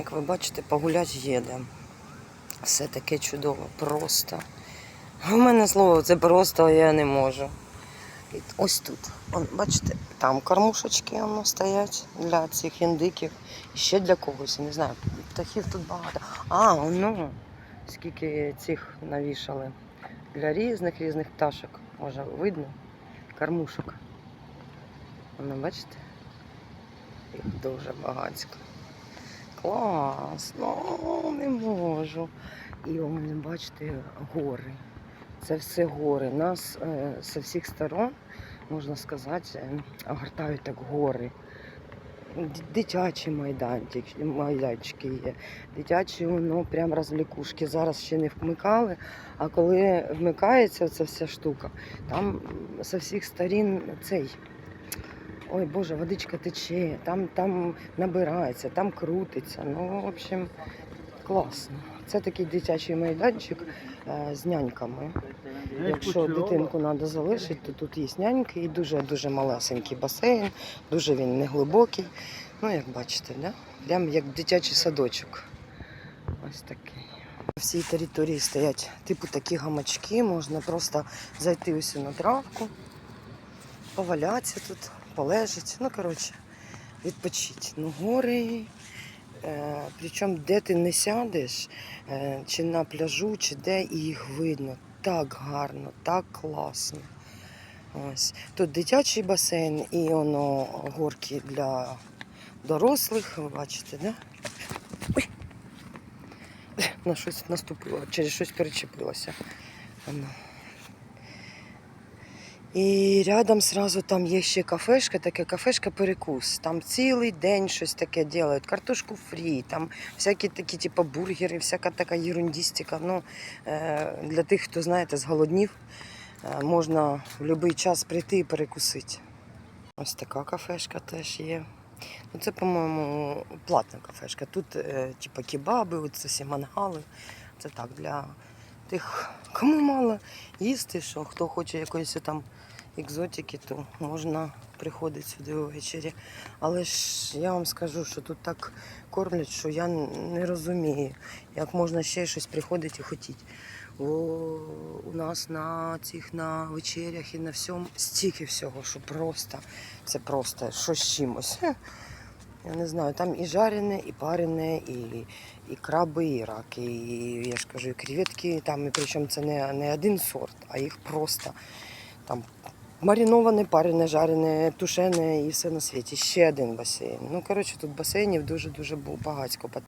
Як ви бачите, погулять їде. Все таке чудово, просто. У мене слово це просто, я не можу. І ось тут. Он, бачите, там кормушечки воно стоять для цих індиків. Ще для когось, я не знаю. Птахів тут багато. А, ну, скільки цих навішали. Для різних різних пташок. Може, видно? Кормушок. Воно, бачите? Їх дуже багатько. Клас, ну не можу. І вони, бачите, гори. Це все гори. Нас е, з всіх сторон, можна сказати, е, огортають так гори. Дитячі майданчик, майданчики є. Дитячі ну, прям розвлікушки. Зараз ще не вмикали, а коли вмикається ця вся штука, там з всіх сторін цей. Ой Боже, водичка тече, там, там набирається, там крутиться. Ну, в общем, класно. Це такий дитячий майданчик е, з няньками. Якщо дитинку треба залишити, то тут є няньки і дуже-дуже малесенький басейн, дуже він неглибокий. Ну, як бачите, да? прям як дитячий садочок. Ось такий. На всій території стоять типу такі гамачки, можна просто зайти ось на травку, повалятися тут, полежати. Ну, коротше, відпочити. Ну, гори. Е, причому де ти не сядеш, е, чи на пляжу, чи де, і їх видно так гарно, так класно. Ось. Тут дитячий басейн і воно горки для дорослих. Ви бачите, да? Ой. На щось наступило, через щось перечепилося. І рядом сразу там є ще кафешка, таке кафешка перекус. Там цілий день щось таке роблять, картошку фрі, там всякі такі, типу, бургери, всяка така ерундістика. Ну, е, для тих, хто знаєте, зголоднів, е, можна в будь-який час прийти і перекусити. Ось така кафешка теж є. Ну, це, по-моєму, платна кафешка. Тут, типу, кебаби, оце всі мангали. Це так для тих, кому мало їсти, що хто хоче якоїсь там екзотики, то можна приходити сюди ввечері. Але ж я вам скажу, що тут так кормлять, що я не розумію, як можна ще щось приходити і хотіти. О, у нас на цих на вечерях і на всьому стільки всього, що просто це просто що з чимось. Я не знаю, там і жарене, і парене, і, і краби, і раки, і я ж кажу, і креветки, там, і причому це не, не один сорт, а їх просто там мариноване, парене, жарене, тушене і все на світі. Ще один басейн. Ну, коротше, тут басейнів дуже-дуже багатько.